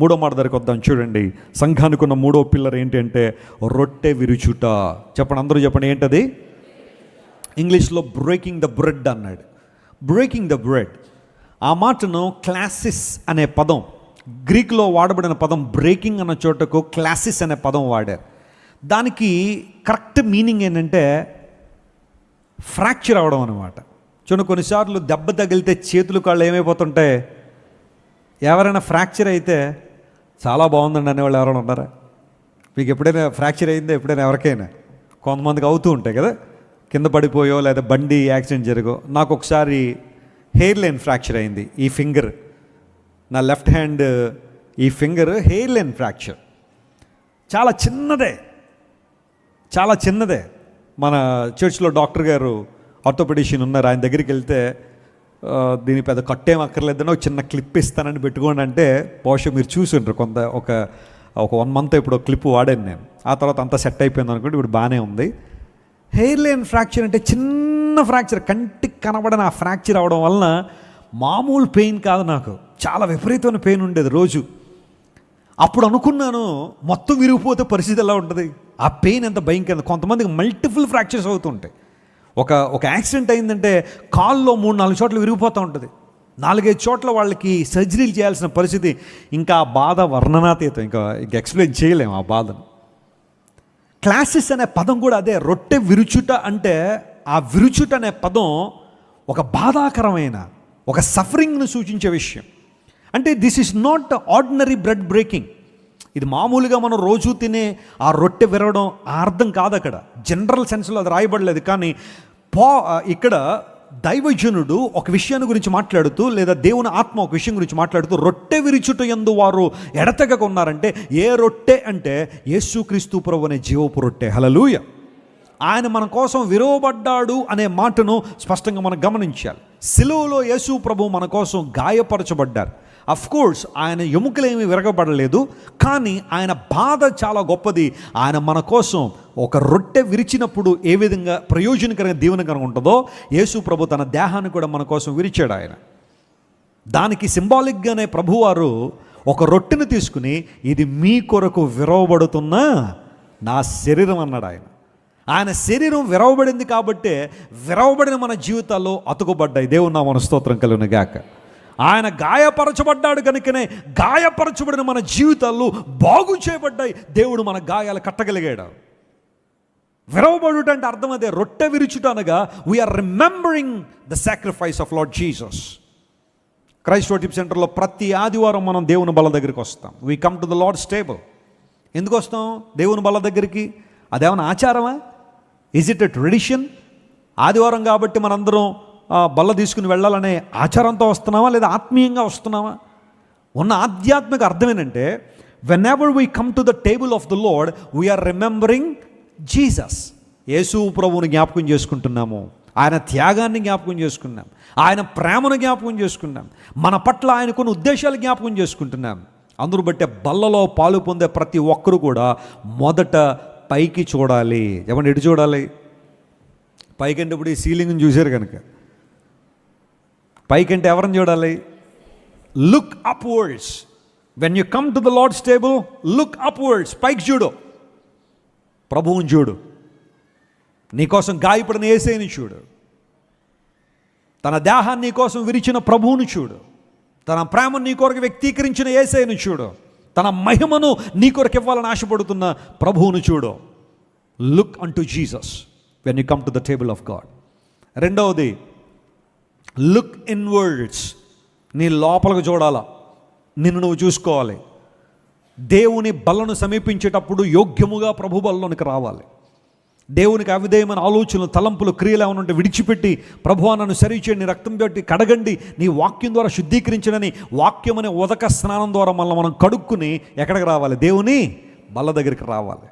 మూడో మాట దగ్గరికి వద్దాం. చూడండి సంఘానికి ఉన్న మూడో పిల్లర్ ఏంటంటే రొట్టె విరుచుట. చెప్పండి అందరూ చెప్పండి ఏంటది? ఇంగ్లీష్లో బ్రేకింగ్ ద బ్రెడ్ అన్నాడు. బ్రేకింగ్ ద బ్రెడ్ ఆ మాటను క్లాసిస్ అనే పదం గ్రీక్లో వాడబడిన పదం బ్రేకింగ్ అన్న చోటకు క్లాసిస్ అనే పదం వాడారు. దానికి కరెక్ట్ మీనింగ్ ఏంటంటే ఫ్రాక్చర్ అవడం అనమాట చూడండి కొన్నిసార్లు దెబ్బ తగిలితే చేతులు కాళ్ళు ఏమైపోతుంటాయి? ఎవరైనా ఫ్రాక్చర్ అయితే చాలా బాగుందండి అనేవాళ్ళు ఎవరైనా ఉన్నారా? మీకు ఎప్పుడైనా ఫ్రాక్చర్ అయిందో? ఎప్పుడైనా ఎవరికైనా? కొంతమందికి అవుతూ ఉంటాయి కదా? కింద పడిపోయో లేదా బండి యాక్సిడెంట్ జరిగో నాకు ఒకసారి హెయిర్ లైన్ ఫ్రాక్చర్ అయింది ఈ ఫింగర్ నా లెఫ్ట్ హ్యాండ్ ఈ ఫింగర్ హెయిర్ లైన్ ఫ్రాక్చర్ చాలా చిన్నదే. చాలా చిన్నదే. మన చర్చ్లో డాక్టర్ గారు ఆర్థోపెడిషియన్ ఉన్నారు ఆయన దగ్గరికి వెళ్తే దీని పెద్ద కట్టేం అక్కర్లేదని ఒక చిన్న క్లిప్ ఇస్తానని పెట్టుకోండి అంటే బహుశా మీరు చూసిండ్రు కొంత ఒక ఒక వన్ మంత్ ఇప్పుడు క్లిప్ వాడాను నేను. ఆ తర్వాత అంతా సెట్ అయిపోయింది అనుకోండి ఇప్పుడు బాగానే ఉంది. హెయిర్ లైన్ ఫ్రాక్చర్ అంటే చిన్న ఫ్రాక్చర్ కంటికి కనబడని ఆ ఫ్రాక్చర్ అవడం వలన మామూలు పెయిన్ కాదు నాకు. చాలా విపరీతమైన పెయిన్ ఉండేది రోజు. అప్పుడు అనుకున్నాను మొత్తం విరిగిపోతే పరిస్థితి ఎలా ఉంటుంది? ఆ పెయిన్ ఎంత భయంకరంగా కొంతమందికి మల్టిపుల్ ఫ్రాక్చర్స్ అవుతుంటాయి. ఒక ఒక యాక్సిడెంట్ అయిందంటే కాల్లో మూడు నాలుగు చోట్ల విరిగిపోతూ ఉంటుంది. నాలుగైదు చోట్ల వాళ్ళకి సర్జరీలు చేయాల్సిన పరిస్థితి ఇంకా ఆ బాధ వర్ణనాతీతం. ఇంకా ఇంకా ఎక్స్ప్లెయిన్ చేయలేము ఆ బాధను. క్లాసిస్ అనే పదం కూడా అదే రొట్టె విరుచుట అంటే ఆ విరుచుట అనే పదం ఒక బాధాకరమైన ఒక సఫరింగ్ను సూచించే విషయం. అంటే this is not ordinary bread breaking ఇది మామూలుగా మనం రోజు తినే ఆ రొట్టె విరవడం ఆ అర్థం కాదు అక్కడ జనరల్ సెన్స్లో అది రాయబడలేదు కానీ పా ఇక్కడ దైవజనుడు ఒక విషయాన్ని గురించి మాట్లాడుతూ లేదా దేవుని ఆత్మ ఒక విషయం గురించి మాట్లాడుతూ రొట్టె విరుచుట ఎందు వారు ఎడతెగక ఉన్నారంటే ఏ రొట్టె అంటే యేసుక్రీస్తు ప్రభు అనే జీవపు రొట్టె. హలలుయ ఆయన మన కోసం విరవబడ్డాడు అనే మాటను స్పష్టంగా మనం గమనించాలి. సిలువలో యేసు ప్రభు మన కోసం గాయపరచబడ్డారు. అఫ్ కోర్స్ ఆయన ఎముకలేమి విరగబడలేదు కానీ ఆయన బాధ చాలా గొప్పది. ఆయన మన కోసం ఒక రొట్టె విరిచినప్పుడు ఏ విధంగా ప్రయోజనకరంగా దీవెనకరంగా ఉంటుందో యేసు ప్రభు తన దేహాన్ని కూడా మన కోసం విరిచాడు ఆయన. దానికి సింబాలిక్గానే ప్రభువారు ఒక రొట్టెను తీసుకుని ఇది మీ కొరకు విరవబడుతున్న నా శరీరం అన్నాడు ఆయన. ఆయన శరీరం విరవబడింది కాబట్టే విరవబడిన మన జీవితాల్లో అతుకుబడ్డాయి. దేవుని నా మన స్తోత్రం కలిగిన గాక ఆయన గాయపరచబడ్డాడు కనుకనే గాయపరచబడిన మన జీవితాల్లో బాగు చేయబడ్డాయి. దేవుడు మన గాయాలు కట్టగలిగాడు. విరవబడుట అంటే అర్థం అదే రొట్టె విరుచుట అనగా we are remembering the sacrifice of Lord Jesus Christ worship సెంటర్లో ప్రతి ఆదివారం మనం దేవుని బల దగ్గరికి వస్తాం. We come to the Lord's table ఎందుకు వస్తాం? దేవుని బల దగ్గరికి? అదేమన్నా ఆచారమా? ఇజ్ ఇట్ ఎ ట్రెడిషన్ ఆదివారం కాబట్టి మనందరం బల్ల తీసుకుని వెళ్ళాలనే ఆచారంతో వస్తున్నామా లేదా ఆత్మీయంగా వస్తున్నామా ఉన్న ఆధ్యాత్మిక అర్థం ఏంటంటే whenever we come to the table of the Lord we are remembering Jesus Yesu ప్రభువుని జ్ఞాపకం చేసుకుంటున్నాము. ఆయన త్యాగాన్ని జ్ఞాపకం చేసుకున్నాం. ఆయన ప్రేమను జ్ఞాపకం చేసుకున్నాం. మన పట్ల ఆయన కొన్ని ఉద్దేశాలు జ్ఞాపకం చేసుకుంటున్నాం. అందరూ బట్టే బల్లలో పాలు పొందే ప్రతి ఒక్కరు కూడా మొదట పైకి చూడాలి. ఏమన్నా ఎటు చూడాలి? పైకంటే ఇప్పుడు ఈ సీలింగ్ని చూశారు కనుక. పైకంటే ఎవరిని చూడాలి? Look upwards when you come to the Lord's table look upwards పైకి చూడు. ప్రభువుని చూడు. నీకోసం గాయపడిన ఏసేని చూడు. తన దేహాన్ని నీకోసం విరిచిన ప్రభువుని చూడు. తన ప్రేమను నీ కొరకు వ్యక్తీకరించిన ఏసైని చూడు. తన మహిమను నీ కొరకు ఇవ్వాలని ఆశపడుతున్న ప్రభువును చూడు. Look unto Jesus when you come to the table of God రెండవది లుక్ ఇన్వర్డ్స్ నీ లోపలకు చూడాలా. నిన్ను నువ్వు చూసుకోవాలి. దేవుని బలను సమీపించేటప్పుడు యోగ్యముగా ప్రభు బలలోనికి రావాలి. దేవునికి అవిధేయమైన ఆలోచనలు తలంపులు క్రియలు ఏమైనా ఉంటే విడిచిపెట్టి ప్రభు నన్ను సరిచేయండి రక్తం పెట్టి కడగండి నీ వాక్యం ద్వారా శుద్ధీకరించడని వాక్యం అనే ఉదక స్నానం ద్వారా మనల్ని మనం కడుక్కుని ఎక్కడికి రావాలి? దేవుని బల్ల దగ్గరికి రావాలి.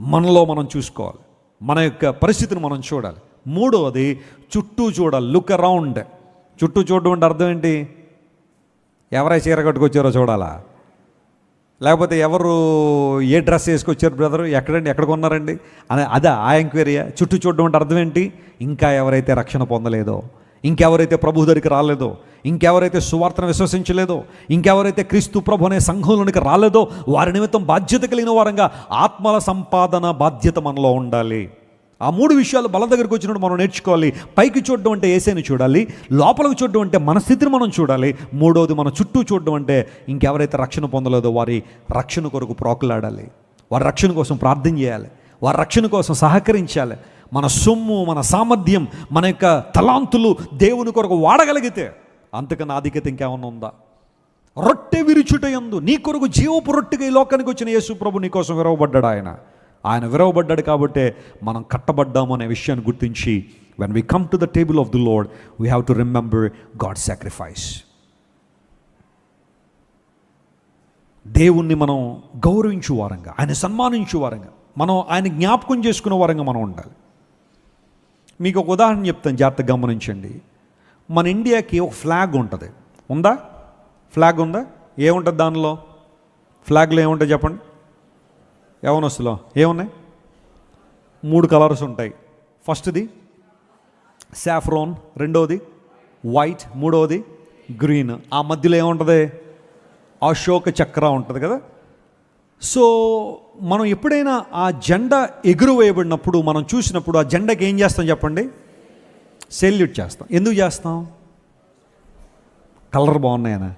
మనలో మనం చూసుకోవాలి. మన యొక్క పరిస్థితిని మనం చూడాలి. మూడవది చుట్టూ చూడాలి లుక్ అరౌండ్ చుట్టూ చూడడం అంటే అర్థం ఏంటి? ఎవరై చీర కట్టుకొచ్చారో చూడాలా? లేకపోతే ఎవరు ఏ డ్రెస్ వేసుకొచ్చారు బ్రదర్? ఎక్కడండి? ఎక్కడ కొన్నారండి? అని అదే ఆ ఎంక్వైరీయా చుట్టూ చూడడం అంటే అర్థం ఏంటి? ఇంకా ఎవరైతే రక్షణ పొందలేదో ఇంకెవరైతే ప్రభు దగ్గరికి రాలేదో ఇంకెవరైతే సువార్తను విశ్వసించలేదో ఇంకెవరైతే క్రీస్తు ప్రభు అనే సంఘంలోనికి రాలేదో వారి నిమిత్తం బాధ్యత కలిగిన వారంగా ఆత్మల సంపాదన బాధ్యత మనలో ఉండాలి. ఆ మూడు విషయాలు బల దగ్గరికి వచ్చినప్పుడు మనం నేర్చుకోవాలి. పైకి చూడడం అంటే ఏసైని చూడాలి. లోపలికి చూడడం అంటే మన స్థితిని మనం చూడాలి. మూడవది మన చుట్టూ చూడడం అంటే ఇంకెవరైతే రక్షణ పొందలేదో వారి రక్షణ కొరకు ప్రోకులాడాలి. వారి రక్షణ కోసం ప్రార్థన చేయాలి. వారి రక్షణ కోసం సహకరించాలి. మన సొమ్ము మన సామర్థ్యం మన యొక్క తలాంతులు దేవుని కొరకు వాడగలిగితే అంతకన్నా ఆధిక్యత ఇంకేమన్నా ఉందా? రొట్టె విరుచుట ఎందు నీ కొరకు జీవపు రొట్టెగా ఈ లోకానికి వచ్చిన యేసు ప్రభు నీ కోసం విరవబడ్డాడు ఆయన. ఆయన విరవబడ్డాడు కాబట్టే మనం కట్టబడ్డాము అనే విషయాన్ని గుర్తించి when we come to the table of the Lord we have to remember God sacrifice దేవుణ్ణి మనం గౌరవించు వారంగా ఆయన సన్మానించు వారంగా మనం ఆయన జ్ఞాపకం చేసుకునే వారంగా మనం ఉండాలి. మీకు ఒక ఉదాహరణ చెప్తాను జాగ్రత్తగా గమనించండి. మన ఇండియాకి ఒక ఫ్లాగ్ ఉంటుంది. ఉందా? ఫ్లాగ్ ఉందా? ఏముంటుంది దానిలో? ఫ్లాగ్లో ఏముంటుంది చెప్పండి? యవనస్తులో ఏమున్నాయి? మూడు కలర్స్ ఉంటాయి. ఫస్ట్ది సాఫ్రోన్ రెండోది వైట్ మూడోది గ్రీన్. ఆ మధ్యలో ఏముంటుంది? అశోక చక్ర ఉంటుంది కదా? సో మనం ఎప్పుడైనా ఆ జెండా ఎగురు వేయబడినప్పుడు మనం చూసినప్పుడు ఆ జెండాకి ఏం చేస్తాం చెప్పండి? సెల్యూట్ చేస్తాం. ఎందుకు చేస్తాం? కలర్ బాగున్నాయనా?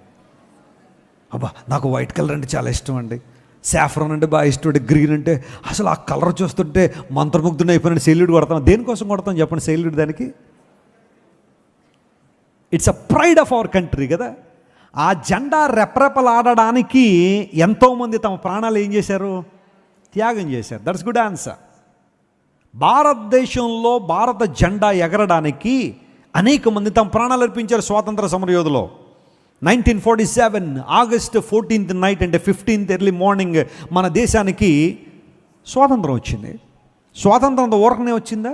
అబ్బా నాకు వైట్ కలర్ అంటే చాలా ఇష్టం అండి. సాఫ్రాన్ అంటే బాగా ఇష్టపడి గ్రీన్ అంటే. అసలు ఆ కలర్ చూస్తుంటే మంత్రముగ్ధుని అయిపోయిన సెల్యూట్ కొడతాం. దేనికోసం కొడతాం చెప్పండి సెల్యూట్ దానికి? It's a pride of our country కదా. ఆ జెండా రెపరెపలాడడానికి ఎంతోమంది తమ ప్రాణాలు ఏం చేశారు? త్యాగం చేశారు. దట్స్ గుడ్ ఆన్సర్ భారతదేశంలో భారత జెండా ఎగరడానికి అనేక మంది తమ ప్రాణాలు అర్పించారు స్వాతంత్ర సమరయోధులో. Nineteen forty seven August fourteenth night అంటే ఫిఫ్టీన్త్ ఎర్లీ మార్నింగ్ మన దేశానికి స్వాతంత్రం వచ్చింది. స్వాతంత్రం ఊరకనే వచ్చిందా?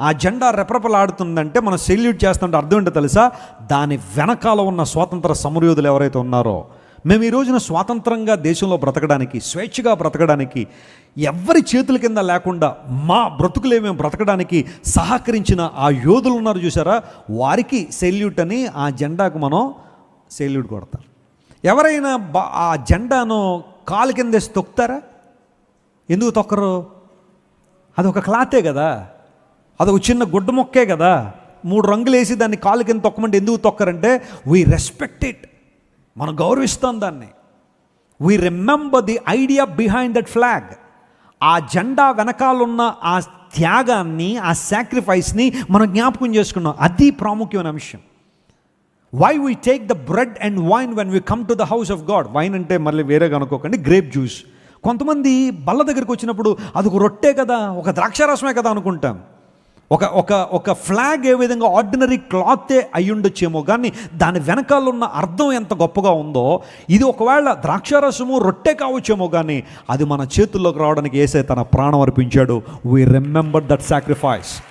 ఆ జెండా రెపరెపలాడుతుందంటే మనం సెల్యూట్ చేస్తుంటే అర్థం ఏంటో తెలుసా? దాని వెనకాల ఉన్న స్వాతంత్ర సమరయోధులు ఎవరైతే ఉన్నారో మేము ఈ రోజున స్వాతంత్రంగా దేశంలో బ్రతకడానికి స్వేచ్ఛగా బ్రతకడానికి ఎవరి చేతుల కింద లేకుండా మా బ్రతుకులే మేము బ్రతకడానికి సహకరించిన ఆ యోధులు ఉన్నారు చూసారా? వారికి సెల్యూట్ అని ఆ జెండాకు మనం సెల్యూట్ కొడతారు. ఎవరైనా బా ఆ జెండాను కాలు కిందేసి తొక్కుతారా? ఎందుకు తొక్కరు? అది ఒక క్లాతే కదా. అదొక చిన్న గుడ్డ మొక్కే కదా. మూడు రంగులు వేసి దాన్ని కాలు కింద తొక్కమంటే ఎందుకు తొక్కరంటే వీ రెస్పెక్ట్ ఇట్ మనం గౌరవిస్తాం దాన్ని. We remember the idea behind that flag ఆ జెండా వెనకాలన్న ఆ త్యాగాన్ని ఆ సాక్రిఫైస్ని మనం జ్ఞాపకం చేసుకున్నాం. అది ప్రాముఖ్యమైన అంశం. Why we take the bread and wine when we come to the house of God wine అంటే మళ్ళీ వేరే కనుకోకండి గ్రేప్ జ్యూస్ కొంతమంది బల్ల దగ్గరికి వచ్చినప్పుడు అది ఒక రొట్టే కదా ఒక ద్రాక్షారసమే కదా అనుకుంటాం. ఒక ఒక ఒక ఫ్లాగ్ ఏ విధంగా ఆర్డినరీ క్లాతే అయ్యుండొచ్చేమో కానీ దాని వెనకాల ఉన్న అర్థం ఎంత గొప్పగా ఉందో ఇది ఒకవేళ ద్రాక్షారసము రొట్టె కావచ్చేమో కానీ అది మన చేతుల్లోకి రావడానికి వేసే తన ప్రాణం అర్పించాడు. We remember that sacrifice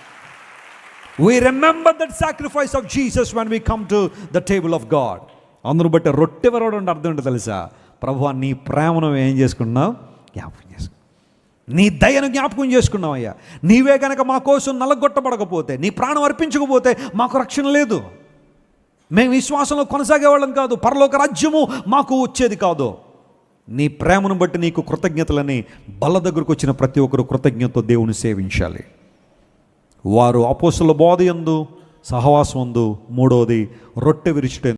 we remember that sacrifice of Jesus when we come to the table of God అందును బట్టి రొట్టె వరవడం అంటే అర్థం ఏంటో తెలుసా? ప్రభు నీ ప్రేమను ఏం చేసుకున్నావు జ్ఞాపకం చేసుకున్నావు నీ దయను జ్ఞాపకం చేసుకున్నావు అయ్యా. నీవే కనుక మా కోసం నలగొట్టబడకపోతే నీ ప్రాణం అర్పించకపోతే మాకు రక్షణ లేదు. మేము విశ్వాసంలో కొనసాగేవాళ్ళం కాదు. పరలోక రాజ్యము మాకు వచ్చేది కాదు. నీ ప్రేమను బట్టి నీకు కృతజ్ఞతలని బల్ల దగ్గరకు వచ్చిన ప్రతి ఒక్కరు కృతజ్ఞతతో దేవుని సేవించాలి. వారు అపోసుల బోధ యందు సహవాసం ఎందు మూడవది రొట్టె విరిచిటెందు